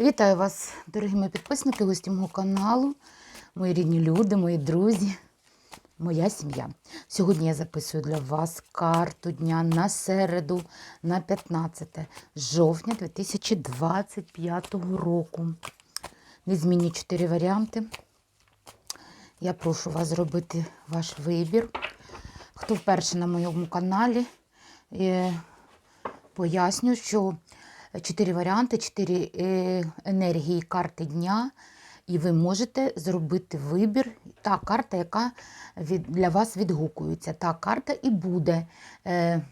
Вітаю вас, дорогі мої підписники, гості мого каналу, мої рідні люди, мої друзі, моя сім'я. Сьогодні я записую для вас карту дня на середу, на 15 жовтня 2025 року. Незмінні чотири варіанти. Я прошу вас зробити ваш вибір. Хто вперше на моєму каналі, е, поясню, що чотири варіанти, чотири е, енергії карти дня, і ви можете зробити вибір. Та карта, яка для вас відгукується. Та карта і буде е,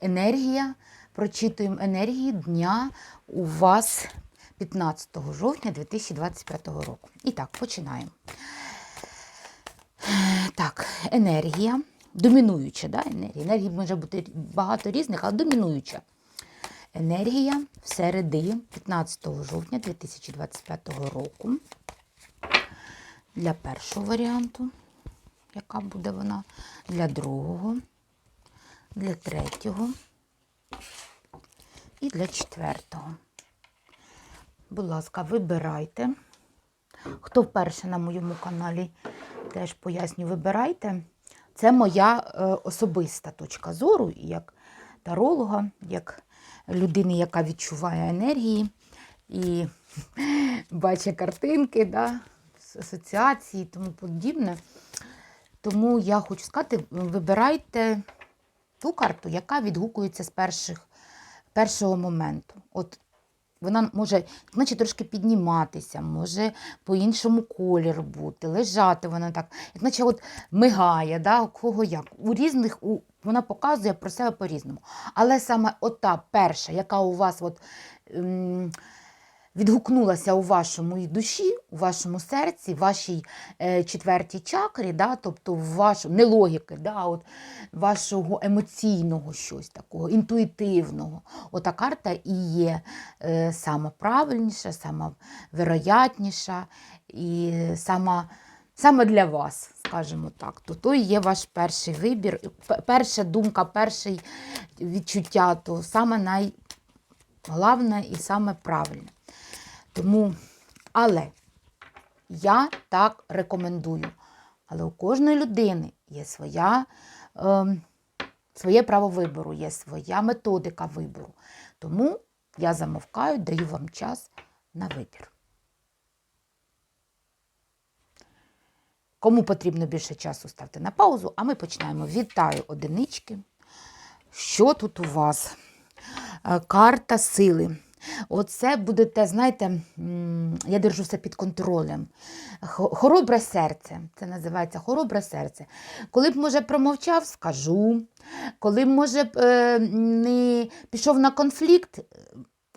енергія. Прочитуємо енергії дня у вас 15 жовтня 2025 року. І так, починаємо. Так, енергія. Домінуюча, да, енергія. Енергії може бути багато різних, але домінуюча. Енергія в середи 15 жовтня 2025 року. Для першого варіанту, яка буде вона, для другого, для третього і для четвертого. Будь ласка, вибирайте. Хто вперше на моєму каналі, теж поясню, вибирайте. Це моя е, особиста точка зору, як таролога, як людини, яка відчуває енергії і бачить картинки, да, асоціації і тому подібне. Тому я хочу сказати, вибирайте ту карту, яка відгукується з перших, першого моменту. От вона може наче трошки підніматися, може по-іншому колір бути, лежати вона так, як наче от мигає, да, у кого як. У різних у, вона показує про себе по-різному. Але саме ота перша, яка у вас от, ем, відгукнулася у вашому душі, у вашому серці, в вашій е, четвертій чакрі, да, тобто в логіки, да, от, вашого емоційного щось такого, інтуїтивного. Ота карта і є е, сама правильніша, сама вероятніша і сама. Саме для вас, скажімо так, то то є ваш перший вибір, перша думка, перше відчуття, то саме найголовне і саме правильне. Тому, але я так рекомендую. Але у кожної людини є своя, е, своє право вибору, є своя методика вибору. Тому я замовкаю, даю вам час на вибір. Кому потрібно більше часу, ставте на паузу, а ми починаємо. Вітаю одинички. Що тут у вас? Е, Карта сили. Оце будете, знаєте, я держу все під контролем. Хоробре серце. Це називається хоробре серце. Коли б, може, промовчав, скажу. Коли б, може, е, не пішов на конфлікт,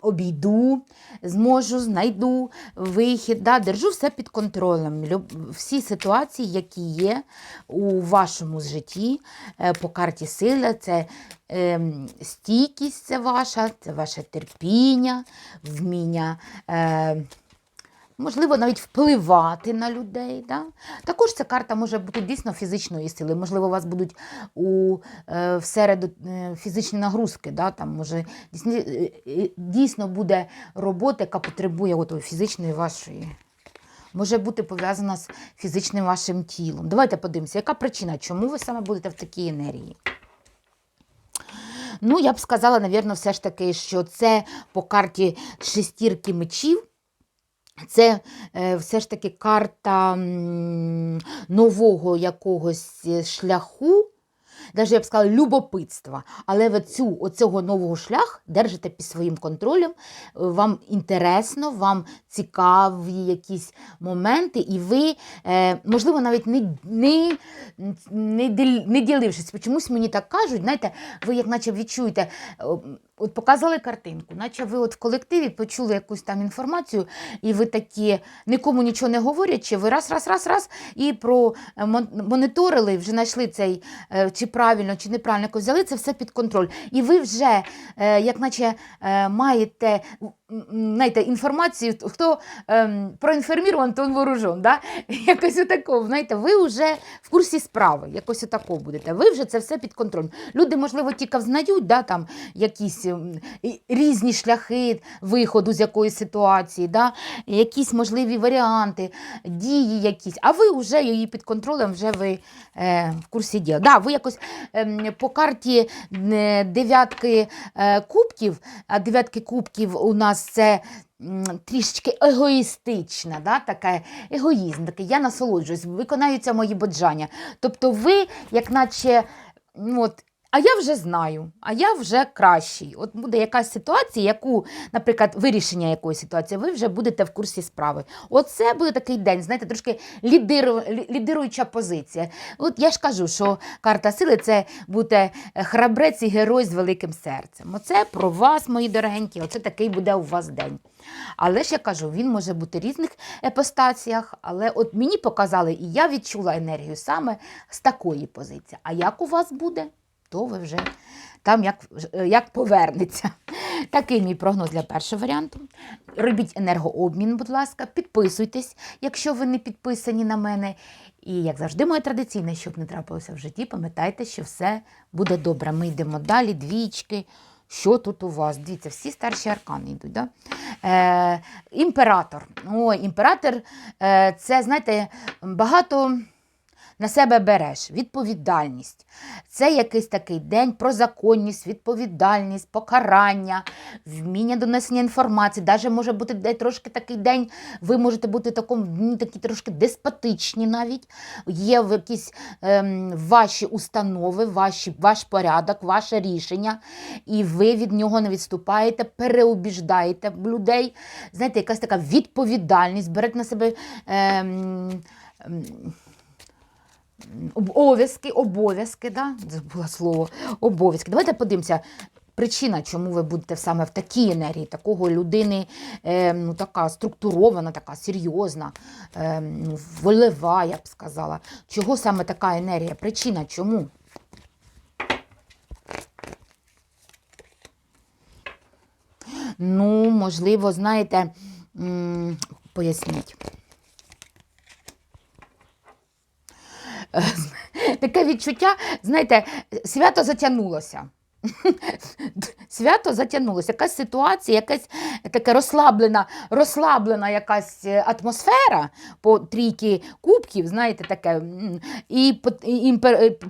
обійду, зможу, знайду вихід. Да, держу все під контролем. Всі ситуації, які є у вашому житті е, по карті сили, це е, стійкість це ваша, це ваше терпіння, вміння. Е, Можливо, навіть впливати на людей. Да? Також ця карта може бути дійсно фізичної сили. Можливо, у вас будуть у е, в середу е, фізичні нагрузки. Да? Там, може, е, дійсно буде робота, яка потребує от, фізичної вашої. Може бути пов'язана з фізичним вашим тілом. Давайте подивимося, яка причина, чому ви саме будете в такій енергії? Ну, я б сказала, навірно, все ж таки, що це по карті шестірки мечів. Це е, все ж таки карта нового якогось е, шляху, навіть я б сказала, любопитства. Але цю, оцього нового шлях держите під своїм контролем. Вам інтересно, вам цікаві якісь моменти, і ви, е, можливо, навіть не, не, не, не ділившись, чомусь мені так кажуть, знаєте, ви як наче відчуєте. Е, От показали картинку, наче ви от в колективі почули якусь там інформацію, і ви такі, нікому нічого не говорячи, ви раз, раз, раз, раз, і промоніторили, вже знайшли цей, е, чи правильно, чи неправильно якось взяли це все під контроль. І ви вже, е, як наче, е, маєте знаєте, інформацію, хто ем, проінформірований, то він вооружен. Да? Якось отако, знаєте, ви вже в курсі справи, якось отако будете. Ви вже це все під контролем. Люди, можливо, тільки взнають, да, там, якісь якісь різні шляхи виходу з якоїсь ситуації, да? якісь можливі варіанти, дії якісь, а ви вже її під контролем, вже ви е, в курсі діла. Да, ви якось ем, по карті е, дев'ятки е, кубків, а дев'ятки кубків у нас це трішечки егоїстична, да, така егоїзм, такий я насолоджуюсь, виконаються мої бажання. Тобто ви, як наче, ну, от, а я вже знаю, а я вже кращий. От буде якась ситуація, яку, наприклад, вирішення якоїсь ситуації, ви вже будете в курсі справи. Оце буде такий день, знаєте, трошки лідиру, лі- лідируюча позиція. От я ж кажу, що карта сили це буде храбрець і герой з великим серцем. Оце про вас, мої дорогенькі, оце такий буде у вас день. Але ж я кажу, він може бути в різних епостаціях, але от мені показали, і я відчула енергію саме з такої позиції. А як у вас буде, то ви вже там як, як повернеться. Такий мій прогноз для першого варіанту. Робіть енергообмін, будь ласка, підписуйтесь, якщо ви не підписані на мене. І, як завжди, моє традиційне, щоб не трапилося в житті, пам'ятайте, що все буде добре. Ми йдемо далі, двічки. Що тут у вас? Дивіться, всі старші аркани йдуть. Да? Е, імператор. Ой, імператор е, це, знаєте, багато на себе береш, відповідальність. Це якийсь такий день про законність, відповідальність, покарання, вміння донесення інформації. Даже може бути трошки такий день, ви можете бути такому такі трошки деспотичні навіть. Є якісь ем, ваші установи, ваші, ваш порядок, ваше рішення, і ви від нього не відступаєте, переубіждаєте людей. Знаєте, якась така відповідальність, берете на себе. Ем, ем, Обов'язки, обов'язки, да? забула слово, обов'язки. Давайте подивимося. Причина, чому ви будете саме в такій енергії, такого людини е, ну, така структурована, така серйозна, е, ну, волева, я б сказала. Чого саме така енергія? Причина чому? Ну, можливо, знаєте, поясніть. таке відчуття, знаєте, свято затягнулося. Свято затягнулося. Якась ситуація, якась така розслаблена, розслаблена якась е, атмосфера по трійки кубків, знаєте, таке. І по, і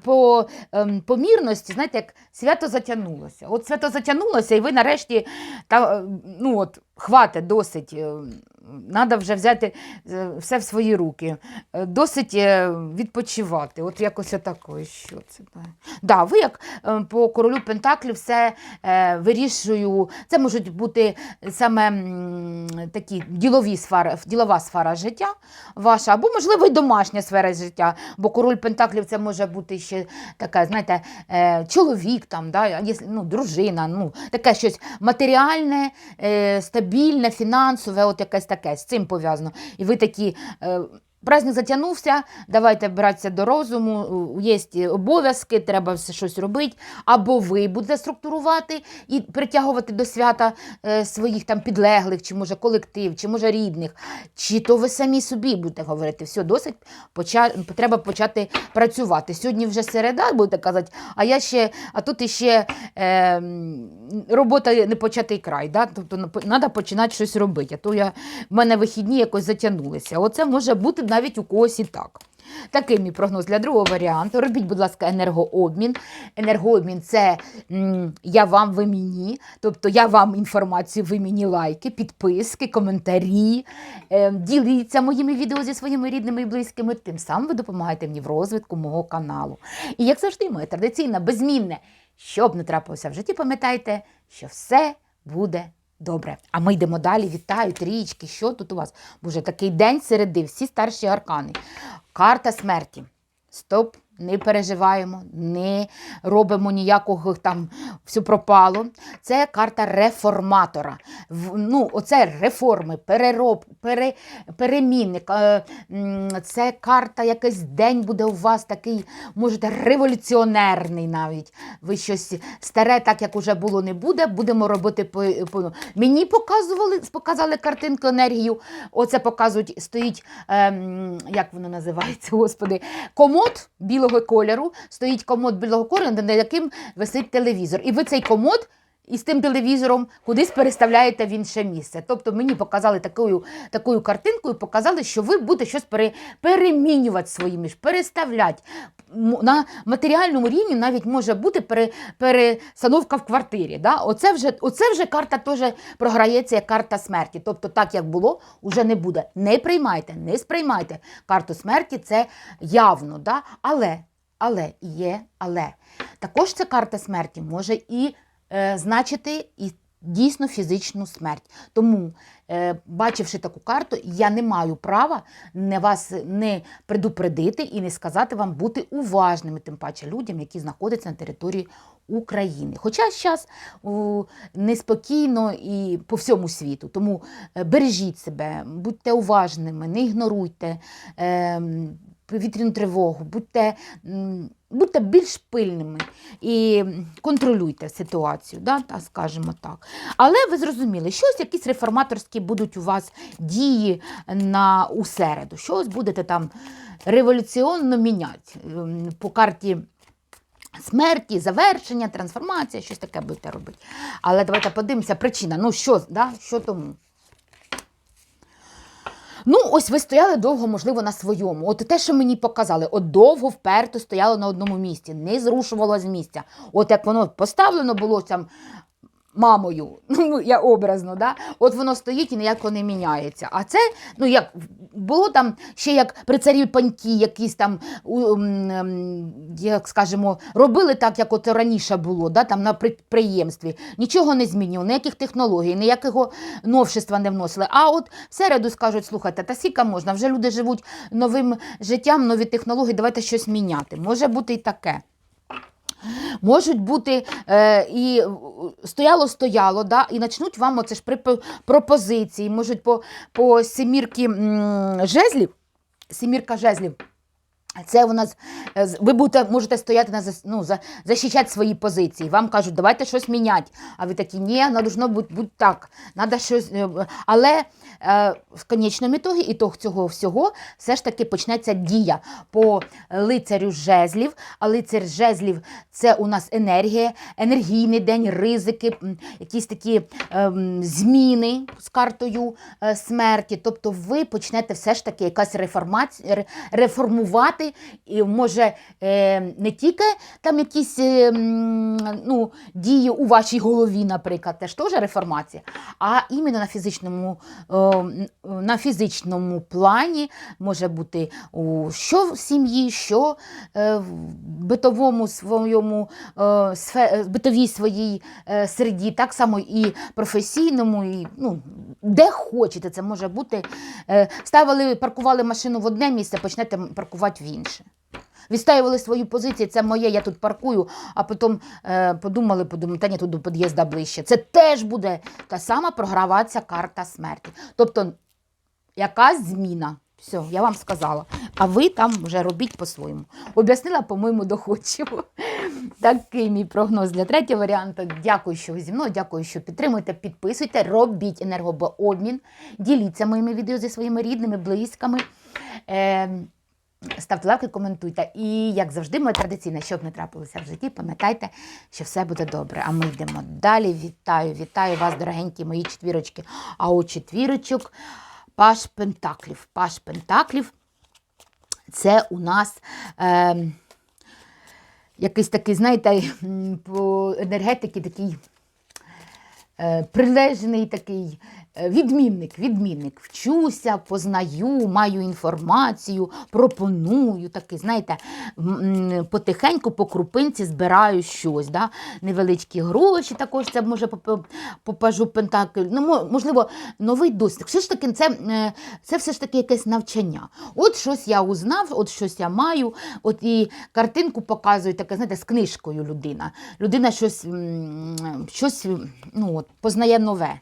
по ем, помірності, знаєте, як свято затягнулося. От свято затягнулося, і ви нарешті та, ну от, хватить досить. Надо вже взяти е, все в свої руки. Е, Досить е, відпочивати. От якось отакої. Що це? Да, ви як по королю Пентаклів все вирішую. Це можуть бути саме такі ділові сфери, ділова сфера життя ваша, або, можливо, і домашня сфера життя. Бо король Пентаклів це може бути ще така, знаєте, чоловік, там, да, ну, дружина, ну, таке щось матеріальне, стабільне, фінансове, от якесь таке, з цим пов'язано. І ви такі. Е, Праздник затягнувся, давайте братися до розуму, є обов'язки, треба щось робити. Або ви будете структурувати і притягувати до свята е, своїх там підлеглих, чи може колектив, чи може рідних, чи то ви самі собі будете говорити, все, досить поча... треба почати працювати. Сьогодні вже середа, будете казати, а я ще, а тут іще е, робота не початий край. Да? Тобто треба починати щось робити. А то я, в мене вихідні якось затягнулися. Оце може бути навіть у когось і так. Такий мій прогноз для другого варіанту. Робіть, будь ласка, енергообмін. Енергообмін це м, я вам, ви мені. Тобто я вам інформацію, ви мені лайки, підписки, коментарі. Е, діліться моїми відео зі своїми рідними і близькими. Тим самим ви допомагаєте мені в розвитку мого каналу. І як завжди, моє традиційне, безмінне, що б не трапилося в житті, пам'ятайте, що все буде Добре, а ми йдемо далі. Вітаю, трічки. Що тут у вас? Боже, такий день середи, всі старші аркани. Карта смерті. Стоп, не переживаємо, не робимо ніякого там все пропало. Це карта реформатора. Ну, оце реформи, перероб, пере, переміни. Е, Це карта, якийсь день буде у вас такий, можете, революціонерний навіть. Ви щось старе, так як уже було, не буде. Будемо робити по. по... Мені показували, показали картинку енергію. Оце показують, стоїть, ем, як воно називається, господи, комод білого кольору. Стоїть комод білого кольору, над яким висить телевізор. І ви цей комод із тим телевізором кудись переставляєте в інше місце. Тобто мені показали такою, такою картинкою, показали, що ви будете щось пере, перемінювати своїми ж, переставляти. На матеріальному рівні навіть може бути пере, перестановка в квартирі. Да? Оце, вже, оце вже карта теж програється як карта смерті. Тобто, так як було, вже не буде. Не приймайте, не сприймайте карту смерті, це явно. Да? Але, але є, але. Також ця карта смерті може і значити і дійсно фізичну смерть. Тому, е, бачивши таку карту, я не маю права не вас не предупредити і не сказати вам бути уважними, тим паче людям, які знаходяться на території України. Хоча зараз неспокійно і по всьому світу. Тому е, бережіть себе, будьте уважними, не ігноруйте. Повітряну тривогу, будьте, будьте більш пильними і контролюйте ситуацію, да, скажімо так. Але ви зрозуміли, щось якісь реформаторські будуть у вас дії на у середу. Щось будете там революціонно міняти Ем, по карті. Смерті, завершення, трансформація, щось таке будете робити. Але давайте подивимося, причина. Ну що, да? що тому? Ну, ось ви стояли довго, можливо, на своєму. От те, що мені показали, от довго вперто стояло на одному місці, не зрушувало з місця. От як воно поставлено було там мамою, ну я образно, да? от воно стоїть і ніяко не міняється. А це, ну як було там ще як при царі паньки, якісь там, у, м, м, як скажемо, робили так, як от раніше було, да? там на підприємстві. Нічого не змінювало, ніяких технологій, ніякого новшества не вносили. А от в середу скажуть, слухайте, та скільки можна, вже люди живуть новим життям, нові технології, давайте щось міняти. Може бути і таке. Можуть бути е, і стояло-стояло, да, і почнуть вам оце ж пропозиції, можуть по, по сімірки жезлів, сімірка жезлів. Це у нас е, ви будете, можете стояти на ну, за, захищати свої позиції. Вам кажуть, давайте щось міняти. А ви такі, ні, не должно бути, бути так. Надо щось. е. Але е, в конечному ітогі, ітог цього всього, все ж таки почнеться дія по лицарю жезлів. А лицар жезлів це у нас енергія, енергійний день, ризики, якісь такі ем, зміни з картою е, смерті. Тобто ви почнете все ж таки якась реформація, ре- реформувати, і може е, не тільки там якісь е, ну, дії у вашій голові, наприклад, теж теж реформація, а іменно на фізичному, е, на фізичному плані може бути що в сім'ї, що в битовому своєму битовій своїй середі, так само і професійному, і ну, де хочете, це може бути. Ставили, паркували машину в одне місце, почнете паркувати в інше. Відстоювали свою позицію, це моє, я тут паркую, а потім е, подумали, подумали, та ні, тут до під'їзда ближче. Це теж буде та сама програватися карта смерті. Тобто якась зміна. Все, я вам сказала. А ви там вже робіть по-своєму. Об'яснила, по-моєму, доходчиво. Такий мій прогноз для третього варіанту. Дякую, що ви зі мною. Дякую, що підтримуєте. Підписуйте, робіть енергообмін, діліться моїми відео зі своїми рідними, близькими. Е, Ставте лайки, коментуйте. І, як завжди, моє традиційне, щоб не трапилося в житті, пам'ятайте, що все буде добре. А ми йдемо далі. Вітаю, вітаю вас, дорогенькі мої четвірочки. А у четвірочок Паш Пентаклів. Паш Пентаклів це у нас. Е, якийсь такий, знаєте, по енергетики такий е, прилежний такий відмінник, відмінник. Вчуся, познаю, маю інформацію, пропоную такий, знаєте, потихеньку по крупинці збираю щось. Да? Невеличкі гроші також це може по- по Пентакль. Ну, можливо, новий досвід. Все ж таки, це, е, це все ж таки якесь навчання. От щось я узнав, от щось я маю, от і картинку показує, таке, знаєте, з книжкою людина. Людина щось, щось ну, от, познає нове.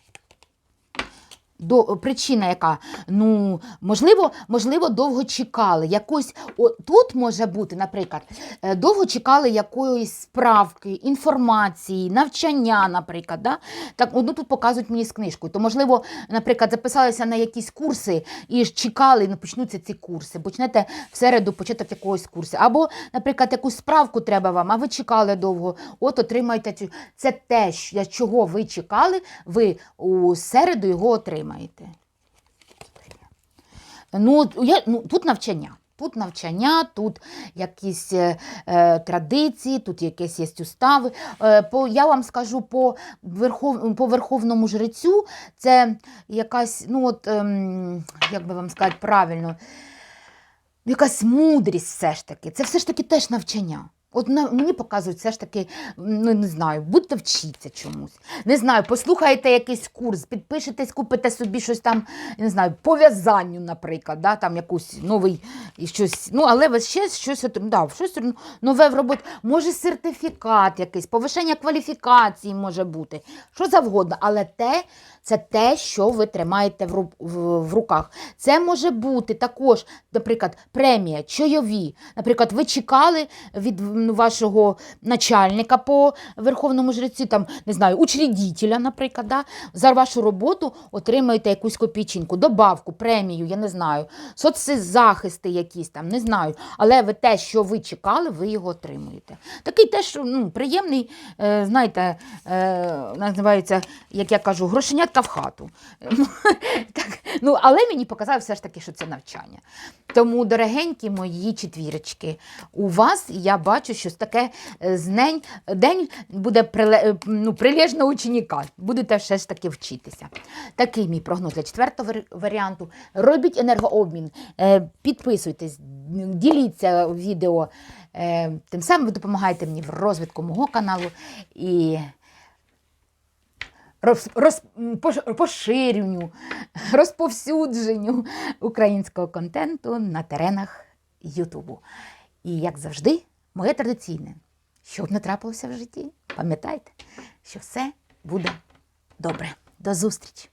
До, причина яка? Ну, можливо, можливо, довго чекали. Якось, о, тут може бути, наприклад, е, довго чекали якоїсь справки, інформації, навчання, наприклад. Да? Так, ну, тут показують мені з книжкою. То, можливо, наприклад, записалися на якісь курси і ж чекали, ну, почнуться ці курси. Почнете в середу початок якогось курсу. Або, наприклад, якусь справку треба вам, а ви чекали довго. От отримаєте цю. Це те, чого ви чекали, ви у середу його отримаєте. Ну, я, ну, тут навчання. Тут навчання, тут якісь е, е, традиції, тут якісь є устави. Е, по, я вам скажу по, верхов, по верховному жрецю, це якась, ну от, ем, як би вам сказати правильно, якась мудрість все ж таки. Це все ж таки теж навчання. От на, мені показують все ж таки, ну не знаю, будьте вчіться чомусь. Не знаю, послухаєте якийсь курс, підпишетесь, купите собі щось там, не знаю, по в'язанню, наприклад, да, там якусь новий і щось. Ну, але ви ще щось, да, щось нове в роботі. Може, сертифікат якийсь, повишення кваліфікації може бути, що завгодно. Але те, це те, що ви тримаєте в, руках. Це може бути також, наприклад, премія, чайові. Наприклад, ви чекали від вашого начальника по верховному жреці, там, не знаю, учредителя, наприклад, да? за вашу роботу отримаєте якусь копійчинку, добавку, премію, я не знаю, соцзахисти якісь там, не знаю. Але ви те, що ви чекали, ви його отримуєте. Такий теж ну, приємний, е, знаєте, е, називається, як я кажу, грошенятка в хату. так, ну, але мені показав все ж таки, що це навчання. Тому, дорогенькі мої четвірочки, у вас я бачу, що таке е, з день, буде е, ну, прилежного ученика. Будете все ж таки вчитися. Такий мій прогноз для четвертого варіанту. Робіть енергообмін, е, підписуйтесь, діліться відео. Тим самим ви допомагаєте мені в розвитку мого каналу і роз, роз, пош- поширенню, розповсюдженню українського контенту на теренах Ютубу. І як завжди, моє традиційне, що б не трапилося в житті, пам'ятайте, що все буде добре. До зустрічі!